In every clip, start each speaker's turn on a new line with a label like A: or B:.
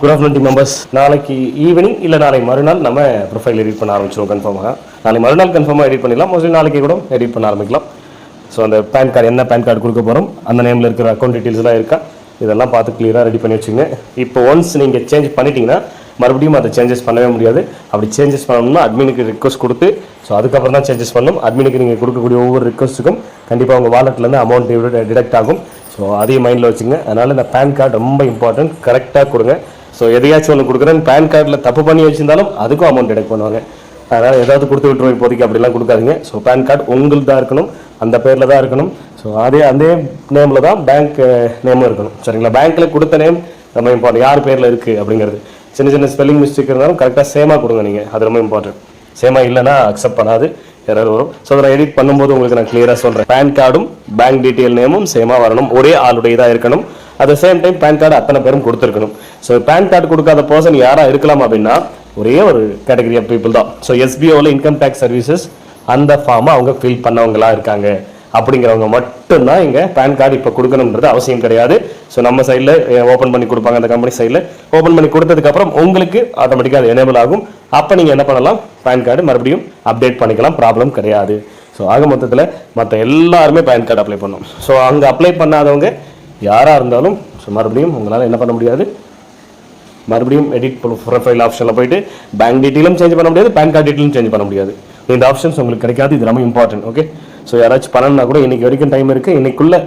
A: Good afternoon team members நாளைக்கு evening இல்லை நாளை மறுநாள் நம்ம ப்ரொஃபைல் எடிட் பண்ண ஆரம்பிச்சிருவோம் கன்ஃபார்மாக நாளை மறுநாள் கன்ஃபார்மாக எடிட் பண்ணிடலாம். மோஸ்ட்லி நாளைக்கு கூட எடிட் பண்ண ஆரம்பிக்கலாம். ஸோ அந்த பேன் கார்டு என்ன பேன் கார்டு கொடுக்க போகிறோம் அந்த நேமில் இருக்கிற அக்கௌண்ட் டீட்டெயில்ஸ்லாம் இருக்கா இதெல்லாம் பார்த்து கிளியராக ரெடி பண்ணி வச்சுங்க இப்போ ஒன்ஸ் நீங்கள் சேஞ்ச் பண்ணிட்டீங்கன்னா மறுபடியும் அதை சேஞ்சஸ் பண்ணவே முடியாது. அப்படி சேஞ்சஸ் பண்ணணும்னா அட்மினுக்கு ரிக்வஸ்ட் கொடுத்து ஸோ அதுக்கப்புறம் தான் சேஞ்சஸ் பண்ணணும். அட்மினுக்கு நீங்கள் கொடுக்கக்கூடிய ஒவ்வொரு ரிக்வஸ்ட்டுக்கும் கண்டிப்பாக உங்கள் வாலெட்லேருந்து அமௌண்ட் டிடெக்ட் ஆகும். ஸோ அதையும் மைண்டில் வச்சுங்க அதனால் இந்த பேன் கார்டு ரொம்ப இம்பார்ட்டன்ட் கரெக்டாக கொடுங்க. ஸோ எதையாச்சும் ஒன்று கொடுக்குறேன் பேன் கார்டில் தப்பு பண்ணி வச்சிருந்தாலும் அதுக்கும் அமௌண்ட் டிடெக்ட் பண்ணுவாங்க. அதனால் ஏதாவது கொடுத்து விட்டுருவோம் இப்போதைக்கு அப்படிலாம் கொடுக்காதீங்க. ஸோ பேன் கார்டு உங்களுக்கு தான் இருக்கணும். அந்த பேரில் தான் இருக்கணும். ஸோ அதே அதே நேமில் தான் பேங்க் நேமும் இருக்கணும். சரிங்களா? பேங்க்கில் கொடுத்த நேம் ரொம்ப இம்பார்ட்டன்ட் யார் பேரில் இருக்குது அப்படிங்கிறது. சின்ன சின்ன ஸ்பெல்லிங் மிஸ்டேக் இருந்தாலும் கரெக்டாக சேமாக கொடுங்க நீங்கள் அது ரொம்ப இம்பார்ட்டன்ட் சேமாக இல்லைன்னா அக்செப்ட் பண்ணாது. எரர் வரும். ஸோ அதை எடிட் பண்ணும்போது உங்களுக்கு நான் கிளியராக சொல்கிறேன் பேன் கார்டும் பேங்க் டீட்டெயில் நேமும் சேமாக வரணும். ஒரே ஆளுடையதாக இருக்கணும். At same time PAN card அத்தனை பேரும் கொடுத்துருக்கணும். ஸோ பேன் கார்டு கொடுக்காத பர்சன் யாராக இருக்கலாம் அப்படின்னா ஒரே ஒரு கேட்டகரி ஆஃப் பீப்புள் தான். ஸோ எஸ்பிஓவில் இன்கம் டேக்ஸ் சர்வீசஸ் அந்த ஃபார்மை அவங்க ஃபில் பண்ணவங்களா இருக்காங்க. அப்படிங்கிறவங்க மட்டும்தான் இங்கே பேன் கார்டு இப்போ கொடுக்கணுன்றது அவசியம் கிடையாது. ஸோ நம்ம சைடில் ஓப்பன் பண்ணி கொடுப்பாங்க அந்த கம்பெனி சைடில் ஓப்பன் பண்ணி கொடுத்ததுக்கப்புறம் உங்களுக்கு ஆட்டோமேட்டிக்காக அது எனேபிள் ஆகும். அப்போ நீங்கள் என்ன பண்ணலாம்? பேன் கார்டு மறுபடியும் அப்டேட் பண்ணிக்கலாம். ப்ராப்ளம் கிடையாது. ஸோ ஆக மொத்தத்தில் மற்ற எல்லாருமே பேன் கார்டு அப்ளை பண்ணணும். ஸோ அங்கே அப்ளை பண்ணாதவங்க யாராக இருந்தாலும் ஸோ மறுபடியும் உங்களால் என்ன பண்ண முடியாது? மறுபடியும் எடிட் ப்ரொஃபைல் ஆப்ஷனில் போயிட்டு பேங்க் டீட்டெயிலும் சேஞ்ச் பண்ண முடியாது பேன் கார்டு டீட்டெயிலும் சேஞ்ச் பண்ண முடியாது. இந்த ஆப்ஷன்ஸ் உங்களுக்கு கிடைக்காது இது ரொம்ப இம்பார்ட்டன்ட் ஓகே ஸோ யாராச்சும் பண்ணணும்னா கூட இன்றைக்கி வரைக்கும் டைம் இருக்குது இன்றைக்குள்ளே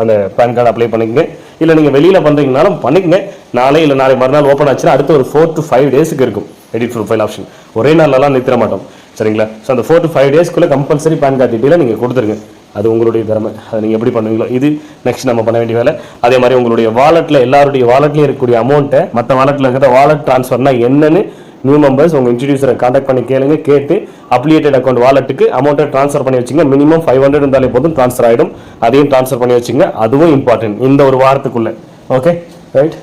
A: அந்த பேன் கார்டு அப்ளை பண்ணிக்கங்க. இல்லை நீங்கள் வெளியில் பண்ணுறீங்கனாலும் பண்ணிக்கங்க. நாளை இல்லை நாளை மறுநாள் ஓப்பன் ஆச்சுன்னா அடுத்த ஒரு ஃபோர் டு ஃபைவ் டேஸுக்கு இருக்கும் எடிட் ப்ரொஃபைல் ஆப்ஷன் ஒரே நாள்லலாம் நிறுத்திட மாட்டோம். சரிங்களா? ஸோ அந்த ஃபோர் டு ஃபைவ் டேஸ்க்குள்ளே கம்பல்சரி பேன் கார்டு டீட்டெயிலாக நீங்கள் கொடுத்துருங்க. அது உங்களுடைய திறமை. அதை நீங்கள் எப்படி பண்ணுவீங்களோ இது நெக்ஸ்ட் நம்ம பண்ண வேண்டிய வேலை. அதே மாதிரி உங்களுடைய வாலெட்டில் எல்லாருடைய வாலெட்லையும் இருக்கக்கூடிய அமௌண்ட்டை மற்ற வாலெட்டில் இருக்கிற வாலெட் ட்ரான்ஸ்ஃபர்னா என்னன்னு நியூ மெம்பர்ஸ் உங்கள் இன்ட்ரடியூசரை காண்டாக்ட் பண்ணி கேளுங்க கேட்டு அப்ளிகேட்டட் அக்கௌண்ட் வாலெட்டுக்கு அமௌண்ட்டை ட்ரான்ஸ்ஃபர் பண்ணி வச்சுங்க. மினிமம் ஃபைவ் ஹண்ட்ரட் இருந்தாலே போதும் ட்ரான்ஸ்ஃபர் ஆகிடும் அதையும் ட்ரான்ஸ்ஃபர் பண்ணி வச்சுங்க. அதுவும் இம்பார்ட்டன்ட் இந்த ஒரு வாரத்துக்குள்ளே. ஓகே ரைட்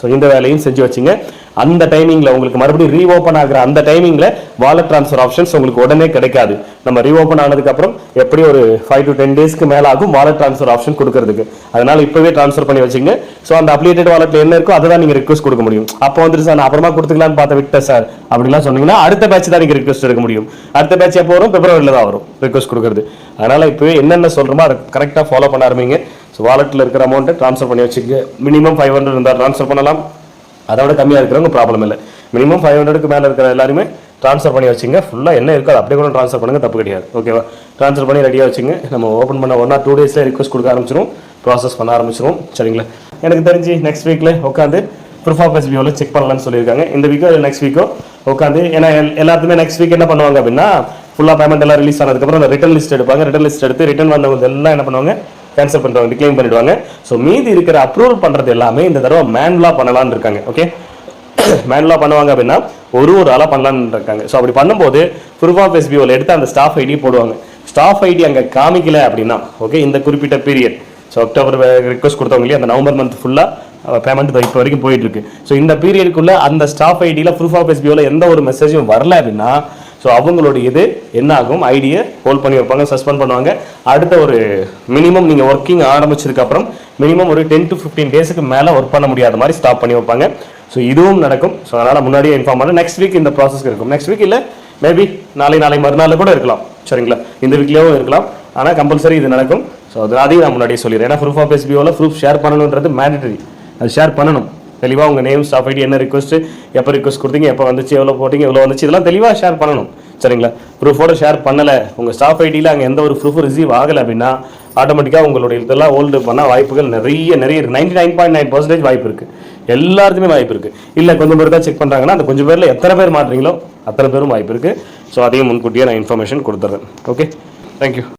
A: ஸோ இந்த வேலையும் செஞ்சு வச்சுங்க. அந்த டைமிங்கில் உங்களுக்கு மறுபடியும் ரீஓப்பன் ஆகிற அந்த டைமிங்கில் வாலெட் ட்ரான்ஸ்ஃபர் ஆப்ஷன்ஸ் உங்களுக்கு உடனே கிடைக்காது. நம்ம ரீஓப்பன் ஆனதுக்கப்புறம் எப்படி ஒரு ஃபைவ் டு டென் டேஸ்க்கு மேலே ஆகும் வாலெட் ட்ரான்ஸ்ஃபர் ஆப்ஷன் கொடுக்கறதுக்கு. அதனால இப்போவே ட்ரான்ஸ்ஃபர் பண்ணி வச்சுங்க ஸோ அந்த அப்ளிகேட்டட் வாலெட்டில் என்ன இருக்கோ அதை தான் நீங்கள் ரிக்வஸ்ட் கொடுக்க முடியும். அப்போ வந்துட்டு சார் நான் அப்புறமா கொடுத்துக்கலான்னு பார்த்து விட்டேன் சார் அப்படிலாம் சொன்னீங்கன்னா அடுத்த பேட்ச் தான் நீங்கள் ரிக்வஸ்ட் எடுக்க முடியும். அடுத்த பேட்ச் எப்போ வரும்? பிப்ரவரியில் தான் வரும் ரிக்வஸ்ட் கொடுக்குறது. அதனால இப்போவே என்னென்ன சொல்கிறோமோ அதை கரெக்டாக ஃபாலோ பண்ண ஆரம்பிங்க. ஸோ வாலெட்டில் இருக்கிற அமௌண்ட்டை ட்ரான்ஸ்ஃபர் பண்ணி வச்சுக்க மினிமம் ஃபைவ் ஹண்ட்ரட் இருந்தால் ட்ரான்ஸ்ஃபர் பண்ணலாம். அதோட கம்மியாக இருக்கிறவங்க ப்ராப்ளம் இல்லை. மினிமம் ஃபைவ் ஹண்ட்ரடுக்கு மேலே இருக்கிற எல்லாருமே ட்ரான்ஸ்ஃபர் பண்ணி வச்சுங்க. ஃபுல்லாக என்ன இருக்கோ அதை அப்படியே கூட ட்ரான்ஸ்ஃபர் பண்ணுங்க தப்பு கிடையாது. ஓகேவா ட்ரான்ஸ்ஃபர் பண்ணி ரெடியாக வச்சுங்க. நம்ம ஓப்பன் பண்ண ஒன் ஆர் டூ டேஸில் ரிக்வஸ்ட் கொடுக்க ஆரம்பிச்சிரும். ப்ராசஸ் பண்ண ஆரம்பிச்சிரும். சரிங்களா? எனக்கு தெரிஞ்சு நெக்ஸ்ட் வீக்கில் உட்காந்து ப்ரூஃப் ஆஃப் எஸ்பிஓவில் செக் பண்ணலாம்னு சொல்லியிருக்காங்க. இந்த வீக்கோ நெக்ஸ்ட் வீக்கோ உட்காந்து ஏன்னா எல்லாத்துமே எல்லாத்துக்குமே நெக்ஸ்ட் வீக் என்ன பண்ணுவாங்க அப்படின்னா ஃபுல்லாக பேமெண்ட் எல்லாம் ரிலீஸ் ஆனதுக்கப்புறம் அந்த ரிட்டன் லிஸ்ட் எடுப்பாங்க. ரிட்டன் லிஸ்ட் எடுத்து ரிட்டன் வந்தவங்க எல்லாம் என்ன பண்ணுவாங்க? கேன்சல் பண்ணுறவங்க டிக்ளைம் பண்ணிடுவாங்க. ஸோ மீதி இருக்கிற அப்ரூவல் பண்ணுறது எல்லாமே இந்த தடவை மேன்லாக பண்ணலான்னு இருக்காங்க ஓகே மேனுவலாக பண்ணுவாங்க அப்படின்னா ஒரு ஒரு ஆளாக பண்ணலான்னு இருக்காங்க. ஸோ அப்படி பண்ணும்போது ப்ரூஃப் ஆஃப் எஸ்பிஓவில் எடுத்து அந்த ஸ்டாஃப் ஐடி போடுவாங்க. ஸ்டாஃப் ஐடி அங்கே காமிக்கல அப்படின்னா ஓகே இந்த குறிப்பிட்ட பீரியட் ஸோ அக்டோபர் ரிக்வஸ்ட் கொடுத்தவங்க இல்லையா அந்த நவம்பர் மந்த் ஃபுல்லாக பேமெண்ட் இப்போ வரைக்கும் போயிட்டு இருக்கு. ஸோ இந்த பீரியடுக்குள்ள அந்த ஸ்டாஃப் ஐடியில் ப்ரூஃப் ஆஃப் எஸ்பிஓவில் எந்த ஒரு மெசேஜும் வரல அப்படின்னா ஸோ அவங்களுடைய இது என்ன ஆகும் ஐடியை ஹோல்ட் பண்ணி வைப்பாங்க சஸ்பெண்ட் பண்ணுவாங்க. அடுத்த ஒரு மினிமம் நீங்கள் ஒர்க்கிங் ஆரம்பிச்சதுக்கப்புறம் மினிமம் ஒரு டென் டு ஃபிஃப்டீன் டேஸுக்கு மேலே ஒர்க் பண்ண முடியாத மாதிரி ஸ்டாப் பண்ணி வைப்பாங்க. ஸோ இதுவும் நடக்கும். ஸோ அதனால் முன்னாடியே இன்ஃபார்ம் பண்ண. நெக்ஸ்ட் வீக் இந்த ப்ராசஸ் இருக்கும். நெக்ஸ்ட் வீக் இல்லை மேபி நாளை நாளை மறுநாள் கூட இருக்கலாம். சரிங்களா? இந்த வீக்லேயும் இருக்கலாம். ஆனால் கம்பல்சரி இது நடக்கும். ஸோ அது அதையும் நான் முன்னாடியே சொல்லிடுறேன். ஏன்னா ப்ரூஃப் ஆஃப் எஸ்பிஓவில் ப்ரூஃப் ஷேர் பண்ணணுன்றது மேண்டட்டரி அது ஷேர் பண்ணணும். தெளிவாக உங்கள் நேம் ஸ்டாஃப் ஐடி என்ன ரிக்வஸ்ட் எப்போ ரிக்வஸ்ட் கொடுத்தீங்க எப்போ வந்துச்சு எவ்வளோ போட்டீங்க எவ்வளோ வந்துச்சு இதெல்லாம் தெளிவாக ஷேர் பண்ணணும். சரிங்களா? ப்ரூஃபோட ஷேர் பண்ணலை. உங்கள் ஸ்டாஃப் ஐடியில் அங்கே எந்த ஒரு ப்ரூஃப் ரிசீவ் ஆகலை அப்படின்னா ஆட்டோமேட்டிக்காக உங்களுடைய இதெல்லாம் ஹோல்டு பண்ண வாய்ப்புகள் நிறைய நிறைய இருக்குது ninety nine point nine percentage வாய்ப்பு இருக்குது எல்லாருக்குமே வாய்ப்பு இருக்குது இல்லை கொஞ்சம் பேர் தான் செக் பண்ணுறாங்கன்னா அந்த கொஞ்சம் பேரில் எத்தனை பேர் மாட்டுறீங்களோ அத்தனை பேரும் வாய்ப்பு இருக்குது ஸோ அதையும் முன்கூட்டியே நான் இன்ஃபர்மேஷன் கொடுத்துட்றேன் ஓகே தேங்க்யூ